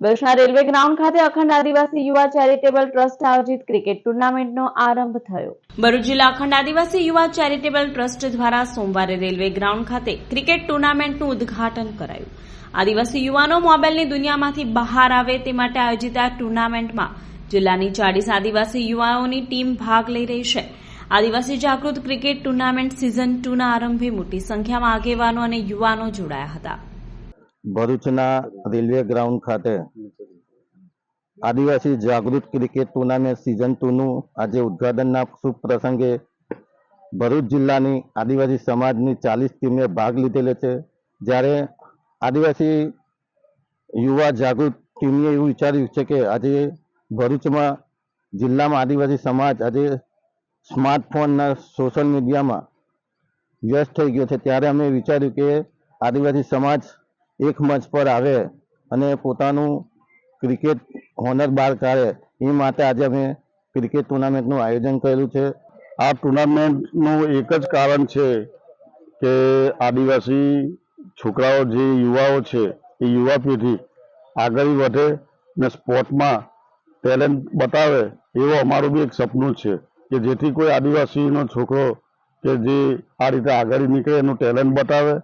બસના railway ground ખાતે અખંડ આદિવાસી યુવા ચેરિટેબલ ટ્રસ્ટ આયોજિત ક્રિકેટ ટુર્નામેન્ટનો આરંભ થયો. ભરૂચ જિલ્લા અખંડ આદિવાસી યુવા ચેરિટેબલ ટ્રસ્ટ દ્વારા સોમવારે રેલવે ગ્રાઉન્ડ ખાતે ક્રિકેટ ટુર્નામેન્ટનું ઉદ્ઘાટન કરાયું. આદિવાસી યુવાનો મોબાઈલની દુનિયામાંથી બહાર આવે તે માટે આયોજિત આ ટુર્નામેન્ટમાં જિલ્લાની ચાળીસ આદિવાસી યુવાઓની ટીમ ભાગ લઈ રહી છે. આદિવાસી જાગૃત ક્રિકેટ ટુર્નામેન્ટ સિઝન ટુના આરંભે મોટી સંખ્યામાં આગેવાનો અને યુવાનો જોડાયા હતા. ભરૂચના રેલવે ગ્રાઉન્ડ ખાતે આદિવાસી જાગૃત ક્રિકેટ ટુર્નામેન્ટ સિઝન ટુનું આજે ઉદ્ઘાટનના શુભ પ્રસંગે ભરૂચ જિલ્લાની આદિવાસી સમાજની ચાલીસ ટીમે ભાગ લીધેલો છે. જ્યારે આદિવાસી યુવા જાગૃત ટીમે એવું વિચાર્યું છે કે આજે ભરૂચમાં જિલ્લામાં આદિવાસી સમાજ આજે સ્માર્ટફોનના સોશિયલ મીડિયામાં વ્યસ્ત થઈ ગયો છે. ત્યારે અમે વિચાર્યું કે આદિવાસી સમાજ એક મંચ પર આવે અને પોતાનું ક્રિકેટ હોનર બહાર કાઢે, એ માટે આજે અમે ક્રિકેટ ટુર્નામેન્ટનું આયોજન કરેલું છે. આ ટુર્નામેન્ટનું એક જ કારણ છે કે આદિવાસી છોકરાઓ, જે યુવાઓ છે, એ યુવા પેઢી આગળ વધે ને સ્પોર્ટમાં ટેલેન્ટ બતાવે, એવું અમારું બી એક સપનું છે કે જેથી કોઈ આદિવાસીનો છોકરો કે જે આ રીતે આગળ નીકળે, એનું ટેલેન્ટ બતાવે.